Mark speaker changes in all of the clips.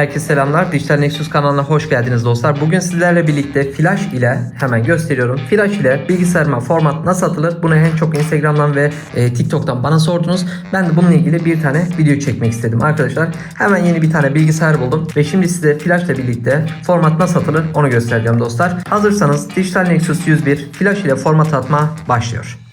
Speaker 1: Herkese selamlar. Dijital Nexus kanalına hoş geldiniz dostlar. Bugün sizlerle birlikte Flash ile hemen gösteriyorum. Flash ile bilgisayarıma format nasıl atılır? Bunu en çok Instagram'dan ve e, TikTok'tan bana sordunuz. Ben de bununla ilgili bir tane video çekmek istedim arkadaşlar. Hemen yeni bir tane bilgisayar buldum ve şimdi size Flash ile birlikte format nasıl atılır onu göstereceğim dostlar. Hazırsanız Dijital Nexus 101 Flash ile format atma başlıyor.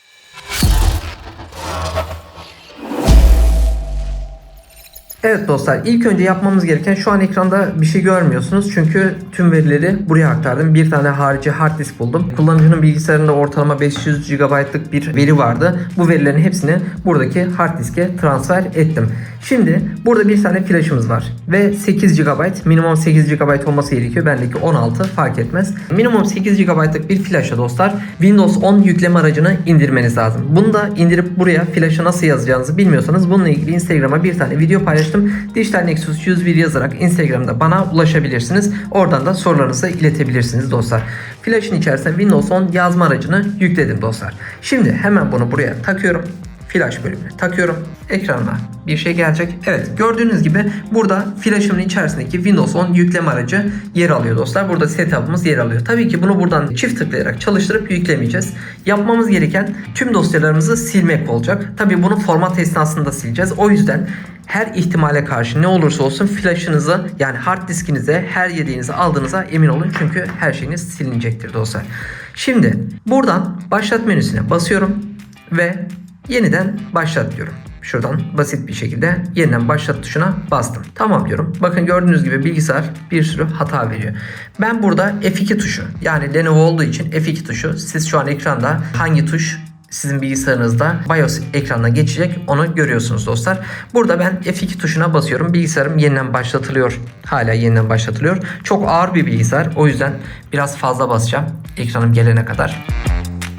Speaker 1: Evet dostlar ilk önce yapmamız gereken şu an ekranda bir şey görmüyorsunuz. Çünkü tüm verileri buraya aktardım. Bir tane harici hard disk buldum. Kullanıcının bilgisayarında ortalama 500 GB'lık bir veri vardı. Bu verilerin hepsini buradaki hard diske transfer ettim. Şimdi burada bir tane flash'ımız var. Ve 8 GB minimum 8 GB olması gerekiyor. Bendeki 16 fark etmez. Minimum 8 GB'lık bir flash'a dostlar Windows 10 yükleme aracını indirmeniz lazım. Bunu da indirip buraya flash'a nasıl yazacağınızı bilmiyorsanız bununla ilgili Instagram'a bir tane video paylaştım. Dijital Nexus 101 yazarak Instagram'da bana ulaşabilirsiniz. Oradan da sorularınızı iletebilirsiniz dostlar. Flash'ın içerisine Windows 10 yazma aracını yükledim dostlar. Şimdi hemen bunu buraya takıyorum flash bölümüne takıyorum. Ekranıma bir şey gelecek. Evet gördüğünüz gibi burada flash'ımın içerisindeki Windows 10 yükleme aracı yer alıyor dostlar. Burada setup'ımız yer alıyor. Tabii ki bunu buradan çift tıklayarak çalıştırıp yüklemeyeceğiz. Yapmamız gereken tüm dosyalarımızı silmek olacak. Tabii bunu format esnasında sileceğiz. O yüzden her ihtimale karşı ne olursa olsun flash'ınızı yani hard diskinize her yediğinizi aldığınıza emin olun. Çünkü her şeyiniz silinecektir dostlar. Şimdi buradan başlat menüsüne basıyorum ve yeniden başlat diyorum. Şuradan basit bir şekilde yeniden başlat tuşuna bastım. Tamam diyorum. Bakın gördüğünüz gibi bilgisayar bir sürü hata veriyor. Ben burada F2 tuşu yani Lenovo olduğu için F2 tuşu siz şu an ekranda hangi tuş sizin bilgisayarınızda BIOS ekranına geçecek onu görüyorsunuz dostlar. Burada ben F2 tuşuna basıyorum. Bilgisayarım yeniden başlatılıyor. Hala yeniden başlatılıyor. Çok ağır bir bilgisayar. O yüzden biraz fazla basacağım ekranım gelene kadar.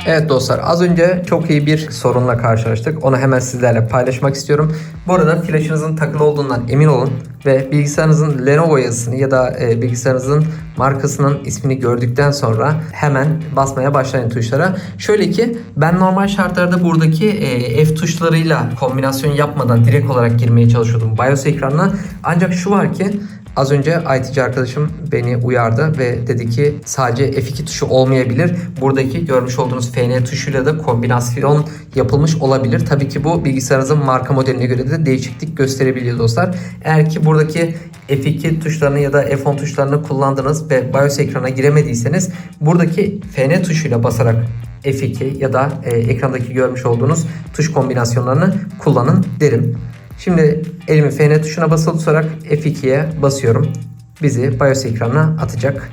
Speaker 1: Evet dostlar az önce çok iyi bir sorunla karşılaştık. Onu hemen sizlerle paylaşmak istiyorum. Bu arada flaşınızın takılı olduğundan emin olun ve bilgisayarınızın Lenovo yazısını ya da e, bilgisayarınızın markasının ismini gördükten sonra hemen basmaya başlayın tuşlara. Şöyle ki ben normal şartlarda buradaki e, F tuşlarıyla kombinasyon yapmadan direkt olarak girmeye çalışıyordum BIOS ekranına. Ancak şu var ki Az önce ITC arkadaşım beni uyardı ve dedi ki sadece F2 tuşu olmayabilir. Buradaki görmüş olduğunuz FN tuşuyla da kombinasyon yapılmış olabilir. Tabii ki bu bilgisayarınızın marka modeline göre de değişiklik gösterebiliyor dostlar. Eğer ki buradaki F2 tuşlarını ya da F10 tuşlarını kullandınız ve BIOS ekrana giremediyseniz buradaki FN tuşuyla basarak F2 ya da e, ekrandaki görmüş olduğunuz tuş kombinasyonlarını kullanın derim. Şimdi elimi FN tuşuna basılı tutarak F2'ye basıyorum. Bizi BIOS ekranına atacak.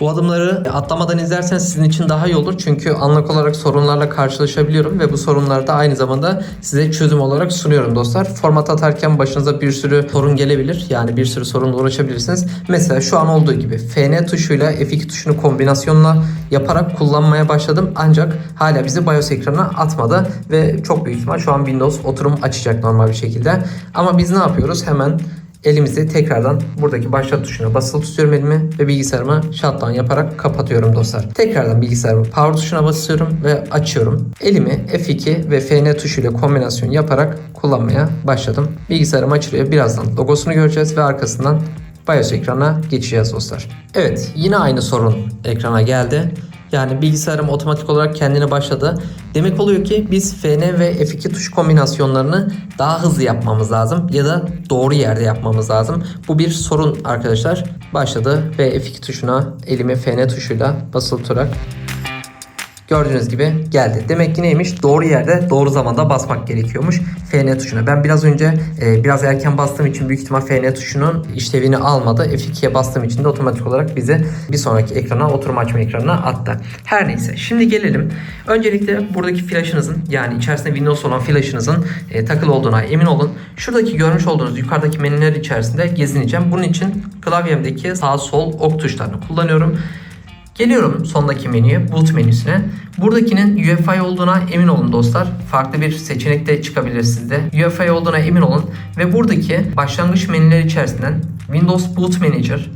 Speaker 1: Bu adımları atlamadan izlerseniz sizin için daha iyi olur. Çünkü anlık olarak sorunlarla karşılaşabiliyorum ve bu sorunları da aynı zamanda size çözüm olarak sunuyorum dostlar. Format atarken başınıza bir sürü sorun gelebilir. Yani bir sürü sorunla uğraşabilirsiniz. Mesela şu an olduğu gibi FN tuşuyla F2 tuşunu kombinasyonla yaparak kullanmaya başladım. Ancak hala bizi BIOS ekranına atmadı ve çok büyük ihtimal şu an Windows oturum açacak normal bir şekilde. Ama biz ne yapıyoruz? Hemen elimizi tekrardan buradaki başlat tuşuna basılı tutuyorum elimi ve bilgisayarımı shutdown yaparak kapatıyorum dostlar. Tekrardan bilgisayarımı power tuşuna basıyorum ve açıyorum. Elimi F2 ve FN tuşuyla kombinasyon yaparak kullanmaya başladım. Bilgisayarım açılıyor. Birazdan logosunu göreceğiz ve arkasından BIOS ekrana geçeceğiz dostlar. Evet yine aynı sorun ekrana geldi. Yani bilgisayarım otomatik olarak kendine başladı. Demek oluyor ki biz FN ve F2 tuş kombinasyonlarını daha hızlı yapmamız lazım ya da doğru yerde yapmamız lazım. Bu bir sorun arkadaşlar. Başladı ve F2 tuşuna elimi FN tuşuyla basılı tutarak Gördüğünüz gibi geldi. Demek ki neymiş? Doğru yerde doğru zamanda basmak gerekiyormuş FN tuşuna. Ben biraz önce e, biraz erken bastığım için büyük ihtimal FN tuşunun işlevini almadı. F2'ye bastığım için de otomatik olarak bizi bir sonraki ekrana oturum açma ekranına attı. Her neyse. Şimdi gelelim. Öncelikle buradaki flash'ınızın yani içerisinde Windows olan flash'ınızın e, takılı olduğuna emin olun. Şuradaki görmüş olduğunuz yukarıdaki menüler içerisinde gezineceğim. Bunun için klavyemdeki sağ sol ok tuşlarını kullanıyorum. Geliyorum sondaki menüye, boot menüsüne. Buradakinin UEFI olduğuna emin olun dostlar. Farklı bir seçenek de çıkabilir sizde. UEFI olduğuna emin olun ve buradaki başlangıç menüler içerisinden Windows Boot Manager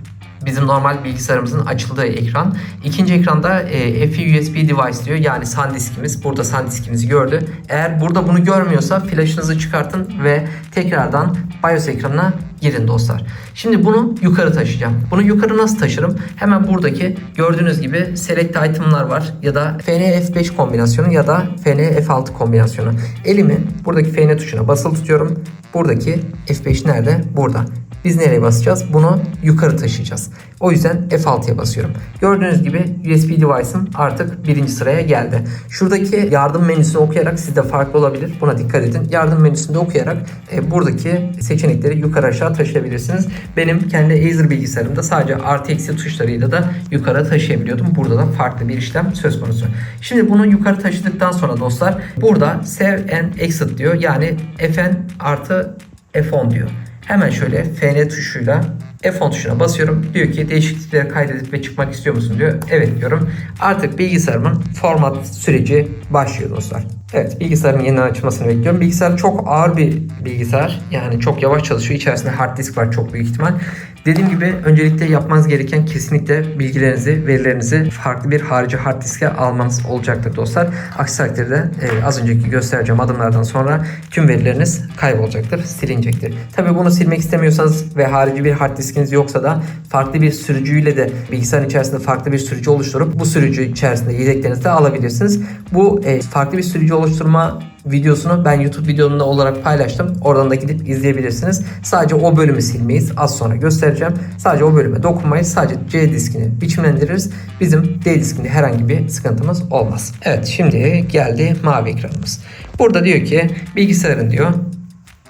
Speaker 1: bizim normal bilgisayarımızın açıldığı ekran. İkinci ekranda e, FE USB device diyor. Yani SanDisk'imiz. Burada SanDisk'imizi gördü. Eğer burada bunu görmüyorsa flash'ınızı çıkartın ve tekrardan BIOS ekranına girin dostlar. Şimdi bunu yukarı taşıyacağım. Bunu yukarı nasıl taşırım? Hemen buradaki gördüğünüz gibi select item'lar var ya da FN F5 kombinasyonu ya da FN F6 kombinasyonu. Elimi buradaki FN tuşuna basılı tutuyorum. Buradaki F5 nerede? Burada. Biz nereye basacağız? Bunu yukarı taşıyacağız. O yüzden F6'ya basıyorum. Gördüğünüz gibi USB device'ım artık birinci sıraya geldi. Şuradaki yardım menüsünü okuyarak sizde farklı olabilir. Buna dikkat edin. Yardım menüsünde okuyarak e, buradaki seçenekleri yukarı aşağı taşıyabilirsiniz. Benim kendi Acer bilgisayarımda sadece artı eksi tuşlarıyla da yukarı taşıyabiliyordum. Burada da farklı bir işlem söz konusu. Şimdi bunu yukarı taşıdıktan sonra dostlar burada save and exit diyor. Yani Fn artı F10 diyor. Hemen şöyle FN tuşuyla F10 tuşuna basıyorum. Diyor ki değişiklikleri kaydedip ve çıkmak istiyor musun diyor. Evet diyorum. Artık bilgisayarımın format süreci başlıyor dostlar. Evet bilgisayarın yeniden açılmasını bekliyorum. Bilgisayar çok ağır bir bilgisayar. Yani çok yavaş çalışıyor. İçerisinde hard disk var çok büyük ihtimal. Dediğim gibi öncelikle yapmanız gereken kesinlikle bilgilerinizi, verilerinizi farklı bir harici hard diske almanız olacaktır dostlar. Aksi takdirde e, az önceki göstereceğim adımlardan sonra tüm verileriniz kaybolacaktır, silinecektir. Tabi bunu silmek istemiyorsanız ve harici bir hard diskiniz yoksa da farklı bir sürücüyle de bilgisayarın içerisinde farklı bir sürücü oluşturup bu sürücü içerisinde yedeklerinizi de alabilirsiniz. Bu e, farklı bir sürücü oluşturma videosunu ben YouTube videomda olarak paylaştım. Oradan da gidip izleyebilirsiniz. Sadece o bölümü silmeyiz. Az sonra göstereceğim. Sadece o bölüme dokunmayız. Sadece C diskini biçimlendiririz. Bizim D diskinde herhangi bir sıkıntımız olmaz. Evet şimdi geldi mavi ekranımız. Burada diyor ki bilgisayarın diyor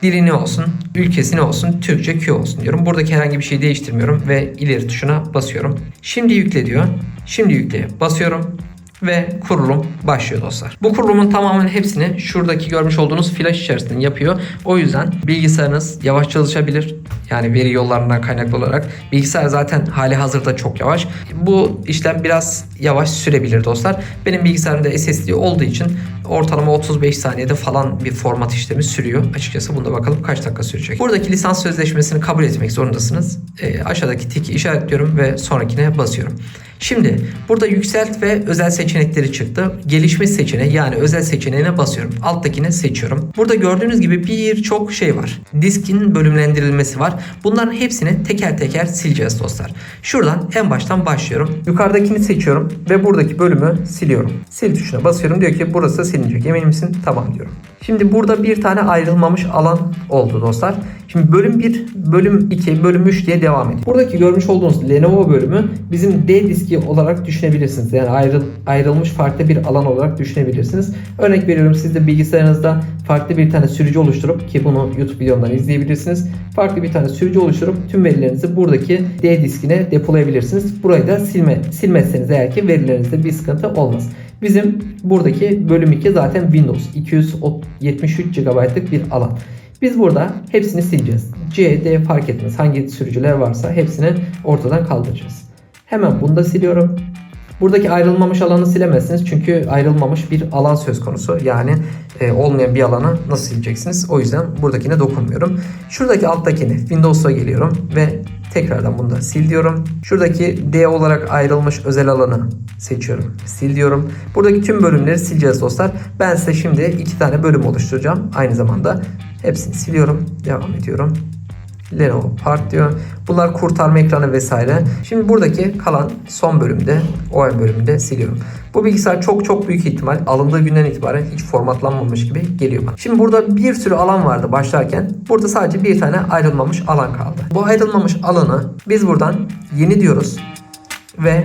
Speaker 1: dili ne olsun, ülkesi ne olsun, Türkçe Q olsun diyorum. Buradaki herhangi bir şey değiştirmiyorum ve ileri tuşuna basıyorum. Şimdi yükle diyor. Şimdi yükle basıyorum ve kurulum başlıyor dostlar. Bu kurulumun tamamen hepsini şuradaki görmüş olduğunuz flash içerisinde yapıyor. O yüzden bilgisayarınız yavaş çalışabilir. Yani veri yollarından kaynaklı olarak. Bilgisayar zaten hali hazırda çok yavaş. Bu işlem biraz yavaş sürebilir dostlar. Benim bilgisayarımda SSD olduğu için ortalama 35 saniyede falan bir format işlemi sürüyor. Açıkçası bunda bakalım kaç dakika sürecek. Buradaki lisans sözleşmesini kabul etmek zorundasınız. E, aşağıdaki tiki işaretliyorum ve sonrakine basıyorum. Şimdi burada yükselt ve özel seçenekleri çıktı. Gelişmiş seçeneği yani özel seçeneğine basıyorum. Alttakini seçiyorum. Burada gördüğünüz gibi birçok şey var. Diskin bölümlendirilmesi var. Bunların hepsini teker teker sileceğiz dostlar. Şuradan en baştan başlıyorum. Yukarıdakini seçiyorum ve buradaki bölümü siliyorum. Sil tuşuna basıyorum. Diyor ki burası silinecek. Emin misin? Tamam diyorum. Şimdi burada bir tane ayrılmamış alan oldu dostlar. Şimdi bölüm 1, bölüm 2, bölüm 3 diye devam ediyor. Buradaki görmüş olduğunuz Lenovo bölümü bizim D diski olarak düşünebilirsiniz. Yani ayrıl, ayrılmış farklı bir alan olarak düşünebilirsiniz. Örnek veriyorum siz de bilgisayarınızda farklı bir tane sürücü oluşturup ki bunu YouTube videomdan izleyebilirsiniz. Farklı bir tane sürücü oluşturup tüm verilerinizi buradaki D diskine depolayabilirsiniz. Burayı da silme, silmezseniz eğer ki verilerinizde bir sıkıntı olmaz. Bizim buradaki bölüm 2 zaten Windows 273 GB'lık bir alan. Biz burada hepsini sileceğiz. C, D fark etmez. Hangi sürücüler varsa hepsini ortadan kaldıracağız. Hemen bunu da siliyorum. Buradaki ayrılmamış alanı silemezsiniz. Çünkü ayrılmamış bir alan söz konusu. Yani e, olmayan bir alanı nasıl sileceksiniz? O yüzden buradakine dokunmuyorum. Şuradaki alttakini Windows'a geliyorum ve tekrardan bunu da sil diyorum. Şuradaki D olarak ayrılmış özel alanı seçiyorum. Sil diyorum. Buradaki tüm bölümleri sileceğiz dostlar. Ben size şimdi iki tane bölüm oluşturacağım. Aynı zamanda hepsini siliyorum. Devam ediyorum. Lenovo Part diyor. Bunlar kurtarma ekranı vesaire. Şimdi buradaki kalan son bölümde, OM bölümünde siliyorum. Bu bilgisayar çok çok büyük ihtimal alındığı günden itibaren hiç formatlanmamış gibi geliyor bana. Şimdi burada bir sürü alan vardı başlarken. Burada sadece bir tane ayrılmamış alan kaldı. Bu ayrılmamış alanı biz buradan yeni diyoruz ve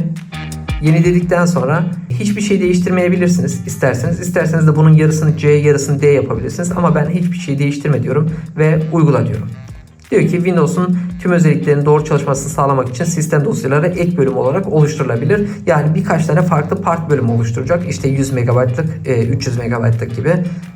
Speaker 1: Yeni dedikten sonra hiçbir şey değiştirmeyebilirsiniz isterseniz. İsterseniz de bunun yarısını C yarısını D yapabilirsiniz. Ama ben hiçbir şey değiştirme diyorum ve uygula diyorum. Diyor ki Windows'un tüm özelliklerinin doğru çalışmasını sağlamak için sistem dosyaları ek bölüm olarak oluşturulabilir. Yani birkaç tane farklı part bölümü oluşturacak. İşte 100 MB'lık, 300 MB'lık gibi.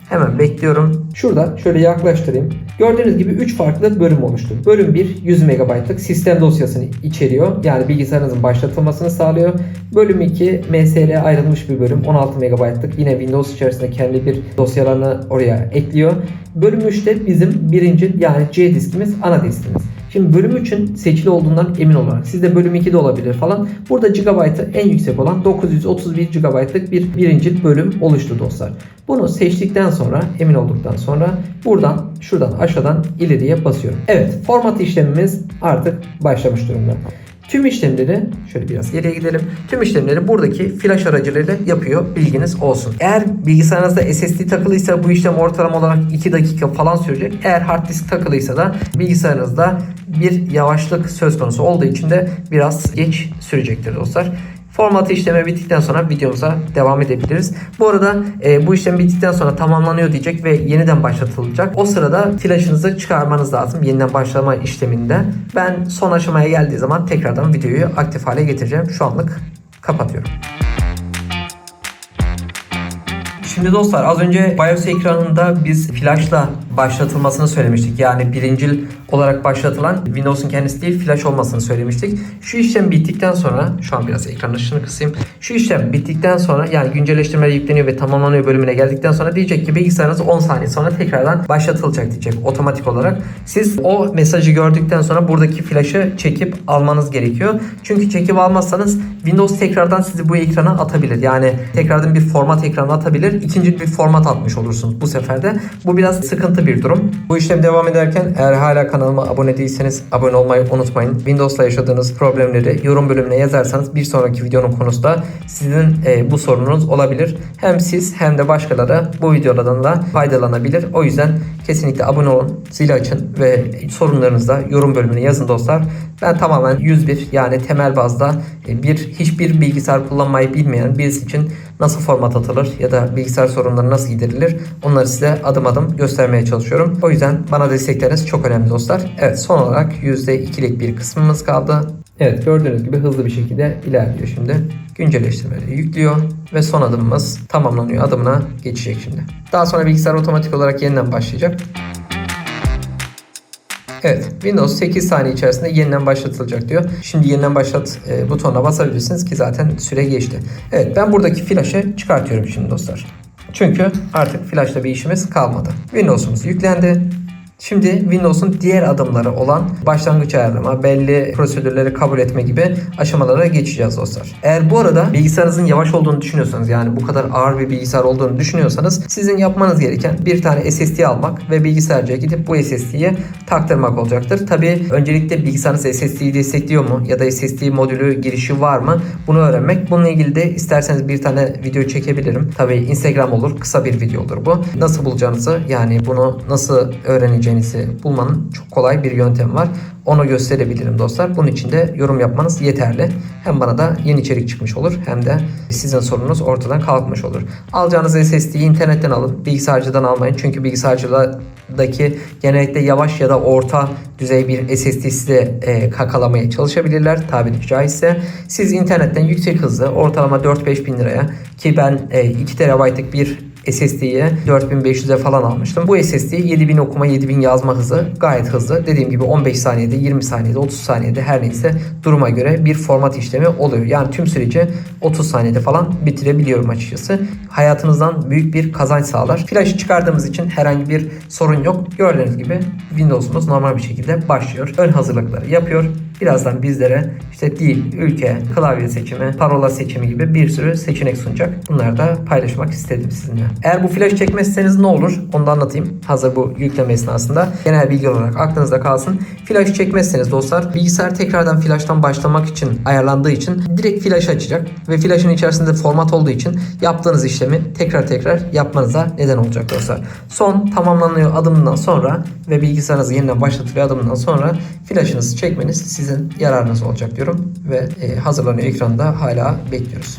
Speaker 1: Hemen bekliyorum. Şurada şöyle yaklaştırayım. Gördüğünüz gibi 3 farklı bölüm oluştu. Bölüm 1 100 MB'lık sistem dosyasını içeriyor. Yani bilgisayarınızın başlatılmasını sağlıyor. Bölüm 2 MSL ayrılmış bir bölüm. 16 MB'lık. Yine Windows içerisinde kendi bir dosyalarını oraya ekliyor. Bölüm 3'te bizim birinci yani C diskimiz ana diskimiz. Şimdi bölüm 3'ün seçili olduğundan emin olarak sizde bölüm 2 de olabilir falan. Burada gigabaytı en yüksek olan 931 GB'lık bir birinci bölüm oluştu dostlar. Bunu seçtikten sonra emin olduktan sonra buradan şuradan aşağıdan ileriye basıyorum. Evet format işlemimiz artık başlamış durumda. Tüm işlemleri şöyle biraz geriye gidelim. Tüm işlemleri buradaki flash aracılığıyla yapıyor. Bilginiz olsun. Eğer bilgisayarınızda SSD takılıysa bu işlem ortalama olarak 2 dakika falan sürecek. Eğer hard disk takılıysa da bilgisayarınızda bir yavaşlık söz konusu olduğu için de biraz geç sürecektir dostlar. Formatı işleme bittikten sonra videomuza devam edebiliriz. Bu arada e, bu işlem bittikten sonra tamamlanıyor diyecek ve yeniden başlatılacak. O sırada flash'ınızı çıkarmanız lazım yeniden başlama işleminde. Ben son aşamaya geldiği zaman tekrardan videoyu aktif hale getireceğim. Şu anlık kapatıyorum. Şimdi dostlar az önce BIOS ekranında biz flashla başlatılmasını söylemiştik. Yani birincil olarak başlatılan Windows'un kendisi değil flash olmasını söylemiştik. Şu işlem bittikten sonra şu an biraz ekran ışığını kısayım. Şu işlem bittikten sonra yani güncelleştirmeler yükleniyor ve tamamlanıyor bölümüne geldikten sonra diyecek ki bilgisayarınız 10 saniye sonra tekrardan başlatılacak diyecek otomatik olarak. Siz o mesajı gördükten sonra buradaki flash'ı çekip almanız gerekiyor. Çünkü çekip almazsanız Windows tekrardan sizi bu ekrana atabilir. Yani tekrardan bir format ekranı atabilir. İkinci bir format atmış olursunuz bu sefer de. Bu biraz sıkıntı bir durum. Bu işlem devam ederken eğer hala kanalıma abone değilseniz abone olmayı unutmayın. Windows'la yaşadığınız problemleri yorum bölümüne yazarsanız bir sonraki videonun konusu da sizin e, bu sorununuz olabilir. Hem siz hem de başkaları bu videolardan da faydalanabilir. O yüzden kesinlikle abone olun, zil açın ve sorunlarınızı da yorum bölümüne yazın dostlar. Ben tamamen 101 yani temel bazda e, bir hiçbir bilgisayar kullanmayı bilmeyen birisi için nasıl format atılır ya da bilgisayar sorunları nasıl giderilir onları size adım adım göstermeye çalışıyorum. O yüzden bana destekleriniz çok önemli dostlar. Evet son olarak %2'lik bir kısmımız kaldı. Evet gördüğünüz gibi hızlı bir şekilde ilerliyor şimdi. Güncelleştirmeleri yüklüyor ve son adımımız tamamlanıyor adımına geçecek şimdi. Daha sonra bilgisayar otomatik olarak yeniden başlayacak. Evet, Windows 8 saniye içerisinde yeniden başlatılacak diyor. Şimdi yeniden başlat e, butonuna basabilirsiniz ki zaten süre geçti. Evet, ben buradaki flaşı çıkartıyorum şimdi dostlar. Çünkü artık flashla bir işimiz kalmadı. Windows'umuz yüklendi. Şimdi Windows'un diğer adımları olan başlangıç ayarlama, belli prosedürleri kabul etme gibi aşamalara geçeceğiz dostlar. Eğer bu arada bilgisayarınızın yavaş olduğunu düşünüyorsanız yani bu kadar ağır bir bilgisayar olduğunu düşünüyorsanız sizin yapmanız gereken bir tane SSD almak ve bilgisayarcıya gidip bu SSD'yi taktırmak olacaktır. Tabi öncelikle bilgisayarınız SSD'yi destekliyor mu ya da SSD modülü girişi var mı bunu öğrenmek. Bununla ilgili de isterseniz bir tane video çekebilirim. Tabi Instagram olur kısa bir video olur bu. Nasıl bulacağınızı yani bunu nasıl öğreneceğinizi bulmanın çok kolay bir yöntem var. Onu gösterebilirim dostlar. Bunun için de yorum yapmanız yeterli. Hem bana da yeni içerik çıkmış olur hem de sizin sorununuz ortadan kalkmış olur. Alacağınız SSD'yi internetten alın. Bilgisayarcıdan almayın. Çünkü bilgisayarcıdaki genellikle yavaş ya da orta düzey bir SSD size e, kakalamaya çalışabilirler tabiri caizse. Siz internetten yüksek hızlı ortalama 4-5 bin liraya ki ben e, 2 TB'lık bir SSD'ye 4500'e falan almıştım. Bu SSD 7000 okuma 7000 yazma hızı gayet hızlı. Dediğim gibi 15 saniyede 20 saniyede 30 saniyede her neyse duruma göre bir format işlemi oluyor. Yani tüm süreci 30 saniyede falan bitirebiliyorum açıkçası. Hayatınızdan büyük bir kazanç sağlar. Flash'ı çıkardığımız için herhangi bir sorun yok. Gördüğünüz gibi Windows'umuz normal bir şekilde başlıyor. Ön hazırlıkları yapıyor. Birazdan bizlere işte dil, ülke, klavye seçimi, parola seçimi gibi bir sürü seçenek sunacak. Bunları da paylaşmak istedim sizinle. Eğer bu flash çekmezseniz ne olur? Onu da anlatayım. Hazır bu yükleme esnasında. Genel bilgi olarak aklınızda kalsın. Flash çekmezseniz dostlar bilgisayar tekrardan flash'tan başlamak için ayarlandığı için direkt flash açacak ve flash'ın içerisinde format olduğu için yaptığınız işlemi tekrar tekrar yapmanıza neden olacak dostlar. Son tamamlanıyor adımından sonra ve bilgisayarınızı yeniden başlatılıyor adımından sonra flash'ınızı çekmeniz sizin yararınız olacak diyorum ve e, hazırlanıyor ekranda hala bekliyoruz.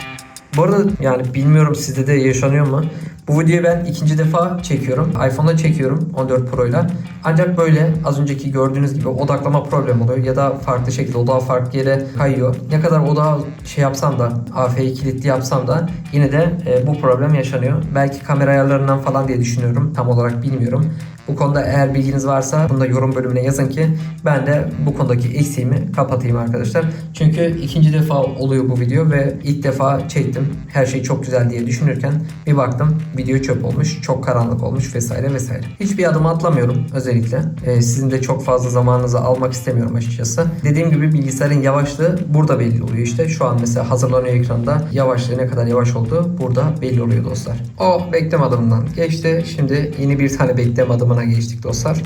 Speaker 1: Bu arada yani bilmiyorum sizde de yaşanıyor mu? Bu videoyu ben ikinci defa çekiyorum. iPhone'da çekiyorum 14 Pro ile. Ancak böyle az önceki gördüğünüz gibi odaklama problem oluyor ya da farklı şekilde odağı farklı yere kayıyor. Ne kadar odağı şey yapsam da AF'yi kilitli yapsam da yine de e, bu problem yaşanıyor. Belki kamera ayarlarından falan diye düşünüyorum. Tam olarak bilmiyorum. Bu konuda eğer bilginiz varsa bunu da yorum bölümüne yazın ki ben de bu konudaki eksiğimi kapatayım arkadaşlar. Çünkü ikinci defa oluyor bu video ve ilk defa çektim. Her şey çok güzel diye düşünürken bir baktım video çöp olmuş, çok karanlık olmuş vesaire vesaire. Hiçbir adım atlamıyorum özellikle. Ee, sizin de çok fazla zamanınızı almak istemiyorum açıkçası. Dediğim gibi bilgisayarın yavaşlığı burada belli oluyor işte. Şu an mesela hazırlanıyor ekranda. Yavaşlığı ne kadar yavaş olduğu burada belli oluyor dostlar. O bekleme adımından geçti. Şimdi yeni bir tane bekleme adımına geçtik dostlar.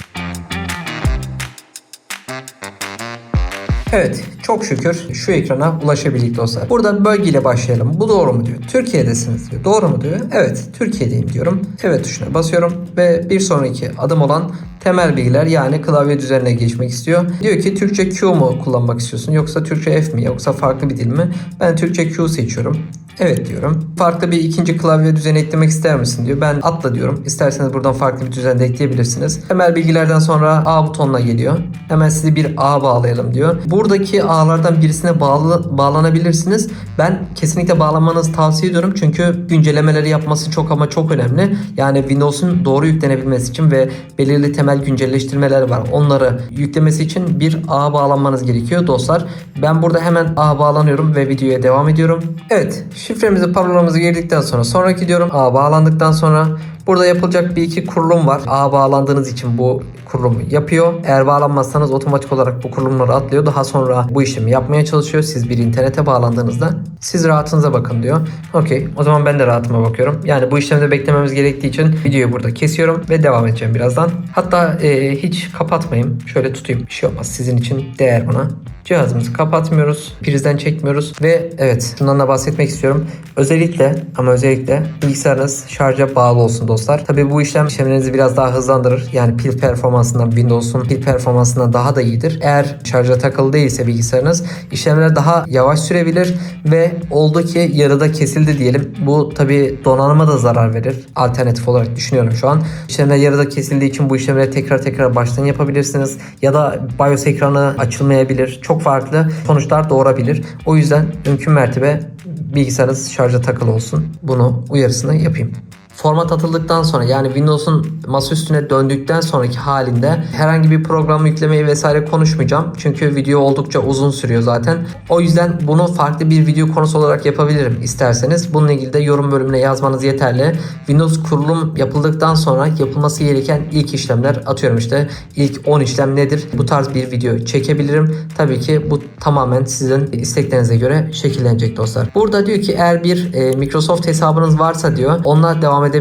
Speaker 1: Evet, çok şükür şu ekrana ulaşabildik dostlar. Burada bölgeyle başlayalım. Bu doğru mu diyor. Türkiye'desiniz diyor. Doğru mu diyor. Evet, Türkiye'deyim diyorum. Evet tuşuna basıyorum ve bir sonraki adım olan temel bilgiler yani klavye düzenine geçmek istiyor. Diyor ki Türkçe Q mu kullanmak istiyorsun yoksa Türkçe F mi yoksa farklı bir dil mi? Ben Türkçe Q seçiyorum. Evet diyorum. Farklı bir ikinci klavye düzeni eklemek ister misin diyor. Ben atla diyorum. İsterseniz buradan farklı bir düzen de ekleyebilirsiniz. Temel bilgilerden sonra A butonuna geliyor. Hemen sizi bir A bağlayalım diyor. Buradaki A'lardan birisine bağlı, bağlanabilirsiniz. Ben kesinlikle bağlanmanızı tavsiye ediyorum. Çünkü güncellemeleri yapması çok ama çok önemli. Yani Windows'un doğru yüklenebilmesi için ve belirli temel güncelleştirmeler var. Onları yüklemesi için bir A bağlanmanız gerekiyor dostlar. Ben burada hemen A bağlanıyorum ve videoya devam ediyorum. Evet, şifremizi parolamızı girdikten sonra sonraki diyorum. A bağlandıktan sonra burada yapılacak bir iki kurulum var. A bağlandığınız için bu kurulumu yapıyor. Eğer bağlanmazsanız otomatik olarak bu kurulumları atlıyor. Daha sonra bu işlemi yapmaya çalışıyor. Siz bir internete bağlandığınızda siz rahatınıza bakın diyor. Okey. O zaman ben de rahatıma bakıyorum. Yani bu işlemde beklememiz gerektiği için videoyu burada kesiyorum ve devam edeceğim birazdan. Hatta e, hiç kapatmayayım. Şöyle tutayım. Bir şey olmaz. Sizin için değer buna. Cihazımızı kapatmıyoruz. Prizden çekmiyoruz. Ve evet şundan da bahsetmek istiyorum. Özellikle ama özellikle bilgisayarınız şarja bağlı olsun dostlar. Tabi bu işlem işlemlerinizi biraz daha hızlandırır. Yani pil performansından Windows'un pil performansından daha da iyidir. Eğer şarja takılı değilse bilgisayarınız işlemler daha yavaş sürebilir ve oldu ki yarıda kesildi diyelim. Bu tabi donanıma da zarar verir. Alternatif olarak düşünüyorum şu an. İşlemler yarıda kesildiği için bu işlemleri tekrar tekrar baştan yapabilirsiniz. Ya da BIOS ekranı açılmayabilir. Çok farklı sonuçlar doğurabilir. O yüzden mümkün mertebe bilgisayarınız şarja takılı olsun. Bunu uyarısını yapayım. Format atıldıktan sonra yani Windows'un masa üstüne döndükten sonraki halinde herhangi bir program yüklemeyi vesaire konuşmayacağım. Çünkü video oldukça uzun sürüyor zaten. O yüzden bunu farklı bir video konusu olarak yapabilirim isterseniz. Bununla ilgili de yorum bölümüne yazmanız yeterli. Windows kurulum yapıldıktan sonra yapılması gereken ilk işlemler atıyorum işte ilk 10 işlem nedir? Bu tarz bir video çekebilirim. Tabii ki bu tamamen sizin isteklerinize göre şekillenecek dostlar. Burada diyor ki eğer bir e, Microsoft hesabınız varsa diyor onunla devam edebilirsiniz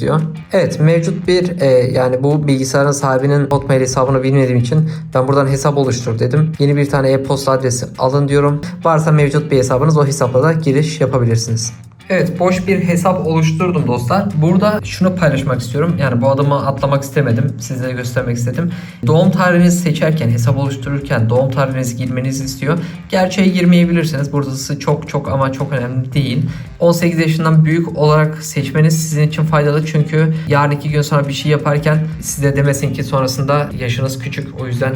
Speaker 1: diyor. Evet mevcut bir e, yani bu bilgisayarın sahibinin Hotmail hesabını bilmediğim için ben buradan hesap oluştur dedim. Yeni bir tane e-posta adresi alın diyorum. Varsa mevcut bir hesabınız o hesapla da giriş yapabilirsiniz. Evet boş bir hesap oluşturdum dostlar. Burada şunu paylaşmak istiyorum. Yani bu adımı atlamak istemedim. Size göstermek istedim. Doğum tarihinizi seçerken, hesap oluştururken doğum tarihinizi girmenizi istiyor. Gerçeğe girmeyebilirsiniz. Burası çok çok ama çok önemli değil. 18 yaşından büyük olarak seçmeniz sizin için faydalı. Çünkü yarın iki gün sonra bir şey yaparken size demesin ki sonrasında yaşınız küçük. O yüzden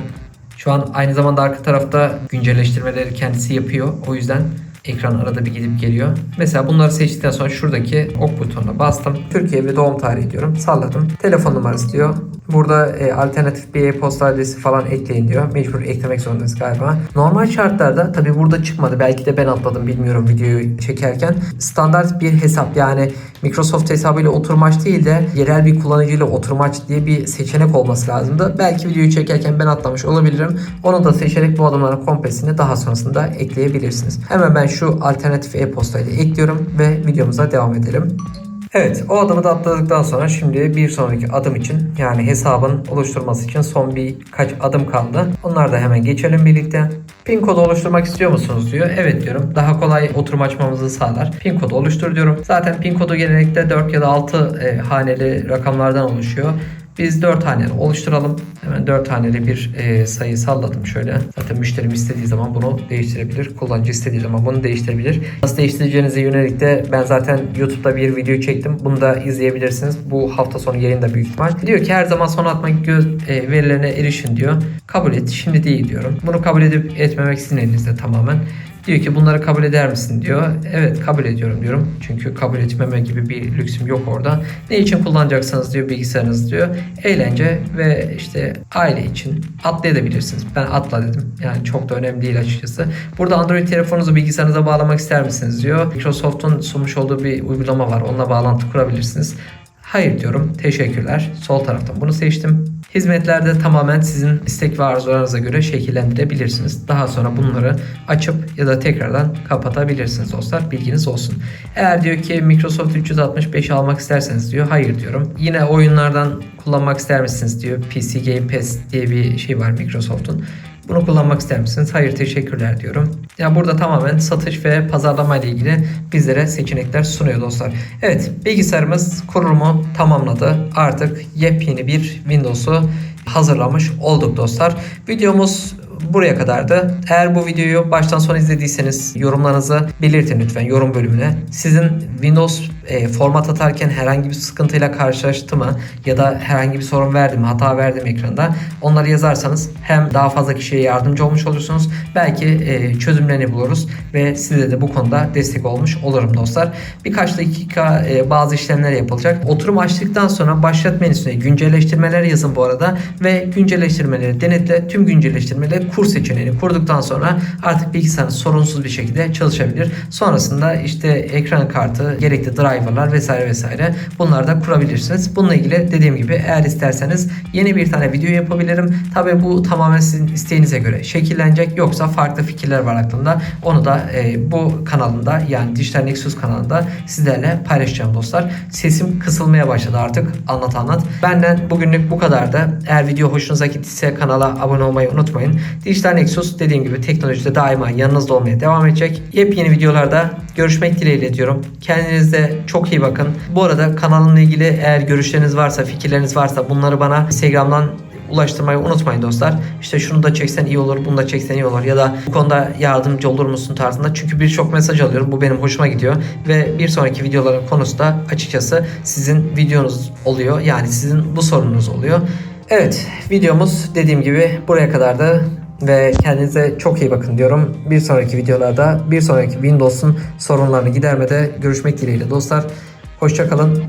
Speaker 1: şu an aynı zamanda arka tarafta güncelleştirmeleri kendisi yapıyor. O yüzden Ekran arada bir gidip geliyor. Mesela bunları seçtikten sonra şuradaki ok butonuna bastım. Türkiye ve doğum tarihi diyorum. Salladım. Telefon numarası diyor. Burada e, alternatif bir e-posta adresi falan ekleyin diyor. Mecbur eklemek zorundayız galiba. Normal şartlarda tabi burada çıkmadı. Belki de ben atladım bilmiyorum videoyu çekerken. Standart bir hesap yani Microsoft hesabıyla oturmaç değil de yerel bir kullanıcıyla oturmaç diye bir seçenek olması lazımdı. Belki videoyu çekerken ben atlamış olabilirim. Onu da seçerek bu adımların komplesini daha sonrasında ekleyebilirsiniz. Hemen ben şu alternatif e-postayı da ekliyorum ve videomuza devam edelim. Evet o adımı da atladıktan sonra şimdi bir sonraki adım için yani hesabın oluşturması için son birkaç adım kaldı. Onları da hemen geçelim birlikte. Pin kodu oluşturmak istiyor musunuz diyor. Evet diyorum. Daha kolay oturum açmamızı sağlar. Pin kodu oluştur diyorum. Zaten pin kodu genellikle 4 ya da 6 e, haneli rakamlardan oluşuyor. Biz 4 haneli oluşturalım. Hemen 4 haneli bir e, sayı salladım şöyle. Zaten müşterim istediği zaman bunu değiştirebilir. Kullanıcı istediği zaman bunu değiştirebilir. Nasıl değiştireceğinize yönelik de ben zaten YouTube'da bir video çektim. Bunu da izleyebilirsiniz. Bu hafta sonu yayında büyük ihtimal. Diyor ki her zaman son atma göz e, verilerine erişin diyor. Kabul et. Şimdi değil diyorum. Bunu kabul edip etmemek sizin elinizde tamamen. Diyor ki bunları kabul eder misin diyor. Evet kabul ediyorum diyorum. Çünkü kabul etmeme gibi bir lüksüm yok orada. Ne için kullanacaksınız diyor bilgisayarınız diyor. Eğlence ve işte aile için atlayabilirsiniz. Ben atla dedim. Yani çok da önemli değil açıkçası. Burada Android telefonunuzu bilgisayarınıza bağlamak ister misiniz diyor. Microsoft'un sunmuş olduğu bir uygulama var. Onunla bağlantı kurabilirsiniz. Hayır diyorum. Teşekkürler. Sol taraftan bunu seçtim. Hizmetlerde tamamen sizin istek ve arzularınıza göre şekillendirebilirsiniz. Daha sonra bunları açıp ya da tekrardan kapatabilirsiniz dostlar. Bilginiz olsun. Eğer diyor ki Microsoft 365 almak isterseniz diyor. Hayır diyorum. Yine oyunlardan kullanmak ister misiniz diyor. PC Game Pass diye bir şey var Microsoft'un. Bunu kullanmak ister misiniz? Hayır teşekkürler diyorum. Ya burada tamamen satış ve pazarlama ile ilgili bizlere seçenekler sunuyor dostlar. Evet bilgisayarımız kurulumu tamamladı. Artık yepyeni bir Windows'u hazırlamış olduk dostlar. Videomuz buraya kadardı. Eğer bu videoyu baştan sona izlediyseniz yorumlarınızı belirtin lütfen yorum bölümüne. Sizin Windows e, format atarken herhangi bir sıkıntıyla karşılaştı mı ya da herhangi bir sorun verdi mi, hata verdi mi ekranda onları yazarsanız hem daha fazla kişiye yardımcı olmuş olursunuz. Belki e, çözümlerini buluruz ve size de bu konuda destek olmuş olurum dostlar. Birkaç dakika e, bazı işlemler yapılacak. Oturum açtıktan sonra başlat menüsüne güncelleştirmeler yazın bu arada ve güncelleştirmeleri denetle. Tüm güncelleştirmeleri kur seçeneğini kurduktan sonra artık bilgisayarınız sorunsuz bir şekilde çalışabilir. Sonrasında işte ekran kartı, gerekli driverlar vesaire vesaire bunları da kurabilirsiniz. Bununla ilgili dediğim gibi eğer isterseniz yeni bir tane video yapabilirim. Tabi bu tamamen sizin isteğinize göre şekillenecek. Yoksa farklı fikirler var aklımda. Onu da e, bu kanalımda yani Dijital Nexus kanalında sizlerle paylaşacağım dostlar. Sesim kısılmaya başladı artık anlat anlat. Benden bugünlük bu kadar da. Eğer video hoşunuza gittiyse kanala abone olmayı unutmayın. Dijital Nexus dediğim gibi teknolojide daima yanınızda olmaya devam edecek. Yepyeni videolarda görüşmek dileğiyle diyorum. Kendinize çok iyi bakın. Bu arada kanalımla ilgili eğer görüşleriniz varsa, fikirleriniz varsa bunları bana Instagram'dan ulaştırmayı unutmayın dostlar. İşte şunu da çeksen iyi olur, bunu da çeksen iyi olur ya da bu konuda yardımcı olur musun tarzında. Çünkü birçok mesaj alıyorum. Bu benim hoşuma gidiyor ve bir sonraki videoların konusu da açıkçası sizin videonuz oluyor. Yani sizin bu sorununuz oluyor. Evet, videomuz dediğim gibi buraya kadardı ve kendinize çok iyi bakın diyorum. Bir sonraki videolarda bir sonraki Windows'un sorunlarını gidermede görüşmek dileğiyle dostlar. Hoşçakalın.